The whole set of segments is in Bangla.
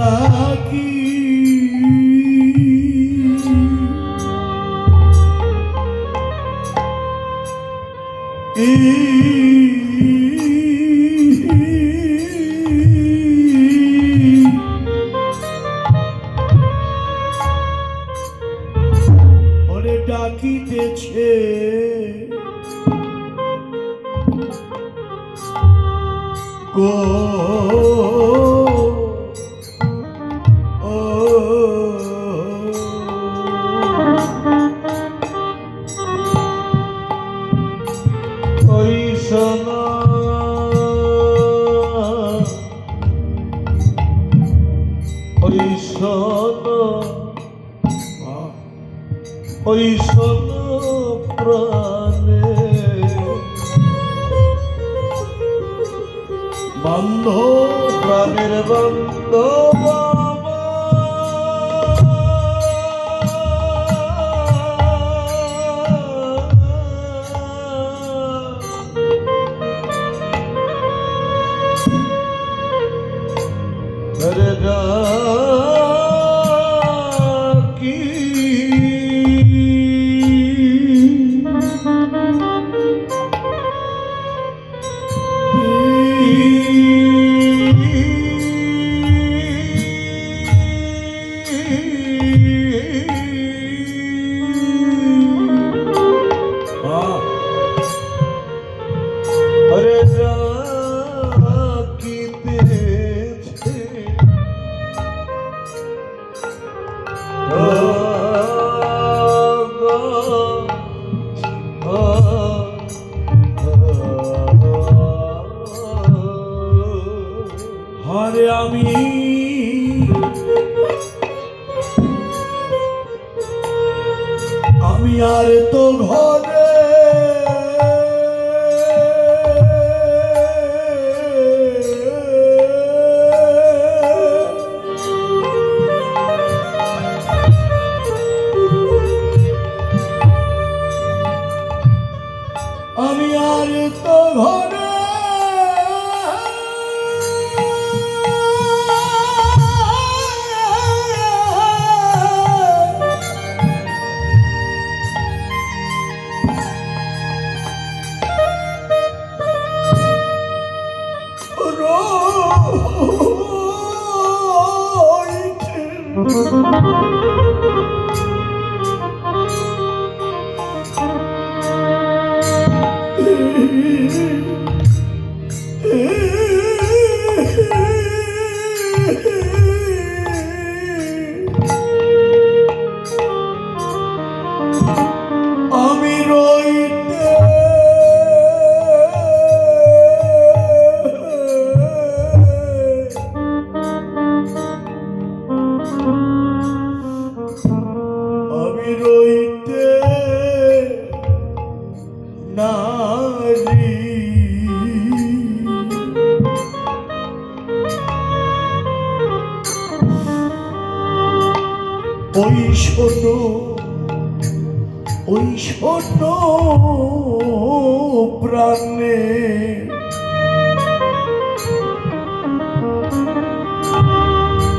रा হরিষনা হরিষনা হরিষ ওই শোনো ওই শোনো প্রাণে।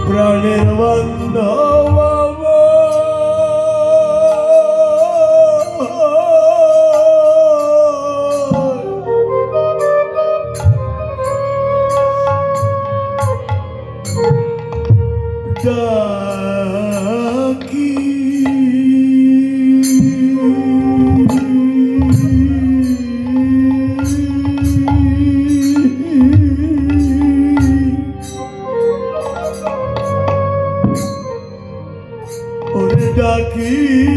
প্রাণের বন্ধ aqui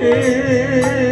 রে।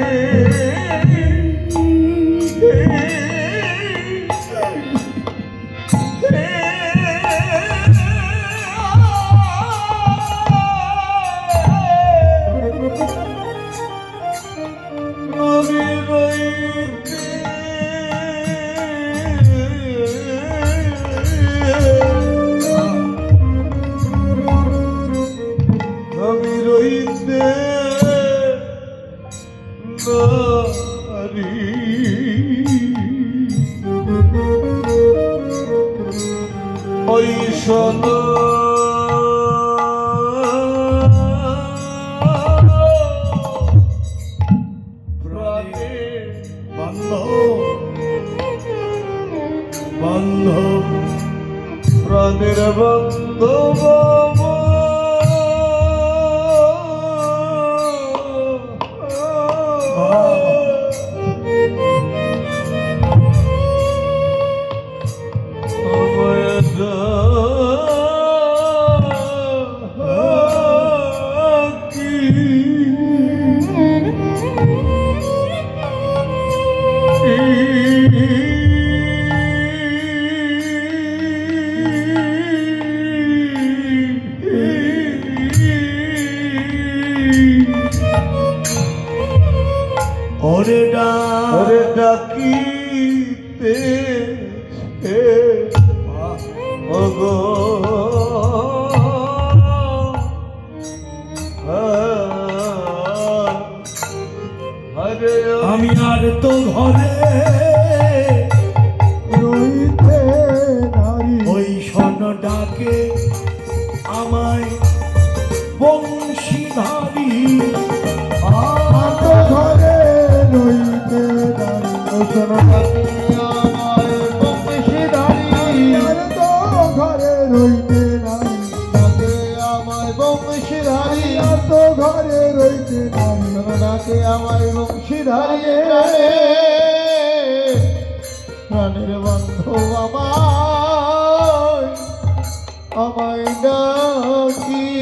বান্ধব বান্ধব প্রাণের বান্ধব হে ওগো আমি আর তো ঘরে আমায় ডাকি।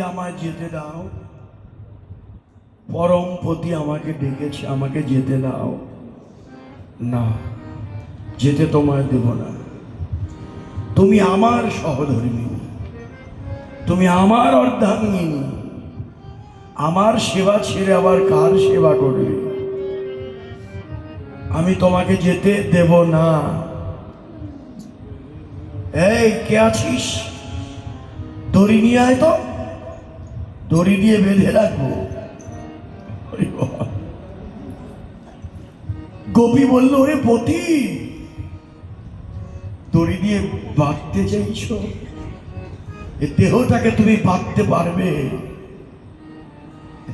আমায় যেতে দাও। পরম পতি আমাকে ডেকেছে, আমাকে যেতে দাও। না, যেতে তোমায় দেব না। তুমি আমার সহধর্মিনী। তুমি আমার অর্ধাঙ্গিনী। আমার সেবা ছেড়ে আবার কার সেবা করবে? আমি তোমাকে যেতে দেব না। এই, কে আছিস? দড়ি নিয়ে আয় তো। দড়ি দিয়ে বেঁধে রাখব। গোপী বলল, ওরে পতি, দড়ি দিয়ে বাঁধতে চাইছো? দেহটাকে তুমি বাঁধতে পারবে।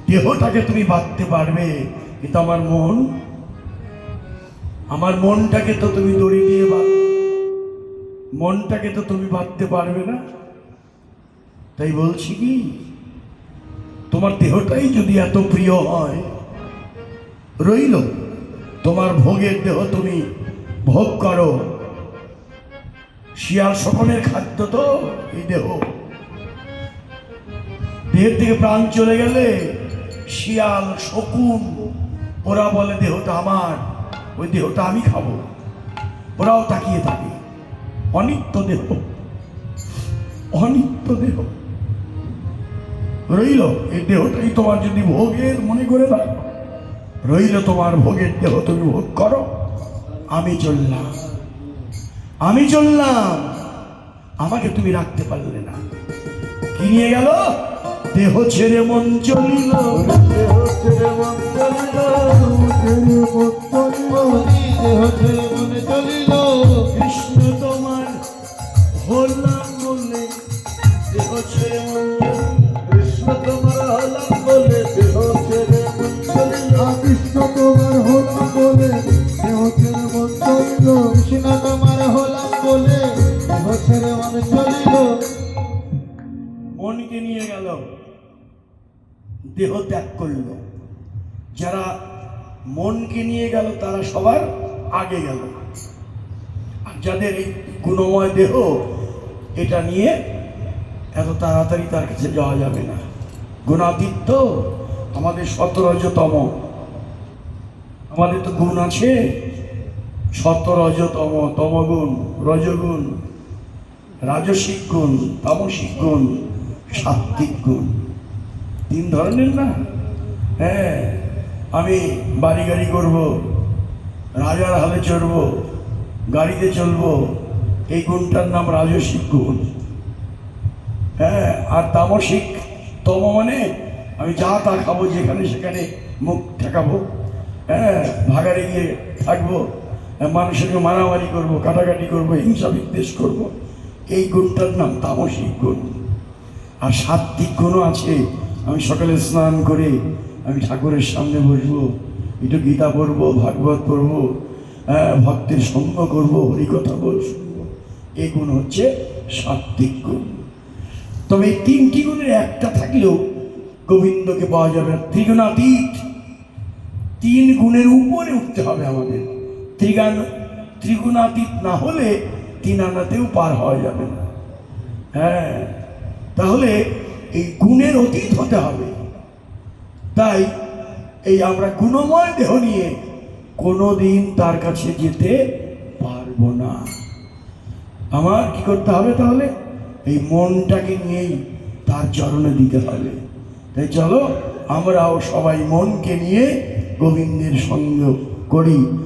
দেহটাকে তুমি বাঁধতে পারবে। কিন্তু আমার মন, আমার মনটাকে তো তুমি দড়ি দিয়ে বাঁধ, মনটাকে তো তুমি বাঁধতে পারবে না। তাই বলছি কি, তোমার দেহটাই যদি এত প্রিয় হয়, রইল। তোমার ভোগের দেহ তুমি ভোগ করো। শিয়াল সকলের খাদ্য তো, এই দেহ। দেহের থেকে প্রাণ চলে গেলে শিয়াল, শকুন, ওরা বলে, দেহটা আমার, ওই দেহটা আমি খাব। ওরাও তাকিয়ে থাকে। অনিত্য দেহ অনিত্য দেহ। রইল, এই দেহটাই তোমার যদি ভোগের মনে করে রাখো রইল তোমার ভোগের দেহ তুমি ভোগ করো। আমি চললাম। আমি চললাম। আমাকে তুমি রাখতে পারলে না। কি নিয়ে গেল? দেহ ছেড়ে মন চলিল। দেহ ছেড়ে মন চলিল। মন কৃষ্ণ তোমার হলাম দেহ ত্যাগ করল। যারা মনকে নিয়ে গেল, তারা সবার আগে গেল। আর যাদের এই গুণময় দেহ, এটা নিয়ে এত তাড়াতাড়ি তার কাছে যাওয়া যাবে না। গুণাতীত, আমাদের সতরজতম। আমাদের তো গুণ আছে। সতরজতম, তমগুণ, রজগুণ, রাজসিক গুণ, তামসিক গুণ সাত্বিক গুণ। তিন ধরনের না? হ্যাঁ আমি বাড়ি গাড়ি করব, রাজার হালে চড়বো, গাড়িতে চলব। এই গুণটার নাম রাজসিক গুণ। হ্যাঁ আর তামসিক তম মানে আমি যা তা খাব যেখানে সেখানে মুখ ঠেকাবো। হ্যাঁ ভাগাড়ে গিয়ে থাকব, মানুষের মারামারি করব, কাটাকাটি করব, হিংসা বিদ্বেষ করব। এই গুণটার নাম তামসিক গুণ। আর সাত্বিক গুণও আছে। আমি সকালে স্নান করে আমি ঠাকুরের সামনে বসবো, একটু গীতা পড়ব, ভাগবত পড়ব হ্যাঁ ভক্তের সঙ্গ করব, হরিকথা বল শুনব। এই গুণ হচ্ছে সাত্বিক গুণ। তবে এই তিনটি গুণের একটা থাকলেও গোবিন্দকে পাওয়া যাবে না। ত্রিগুণাতীত। তিন গুণের উপরে উঠতে হবে আমাদের। ত্রিগান, ত্রিগুণাতীত না হলে তিন আনাতেও পার হওয়া যাবে না। হ্যাঁ তাহলে এই গুণের অতীত হতে হবে। তাই এই আমরা গুণময় দেহ নিয়ে কোনোদিন তার কাছে যেতে পারব না। আমার কি করতে হবে তাহলে? এই মনটাকে নিয়েই তার চরণে দিতে হবে। তাই চলো, আমরাও সবাই মনকে নিয়ে গোবিন্দের সঙ্গ করি।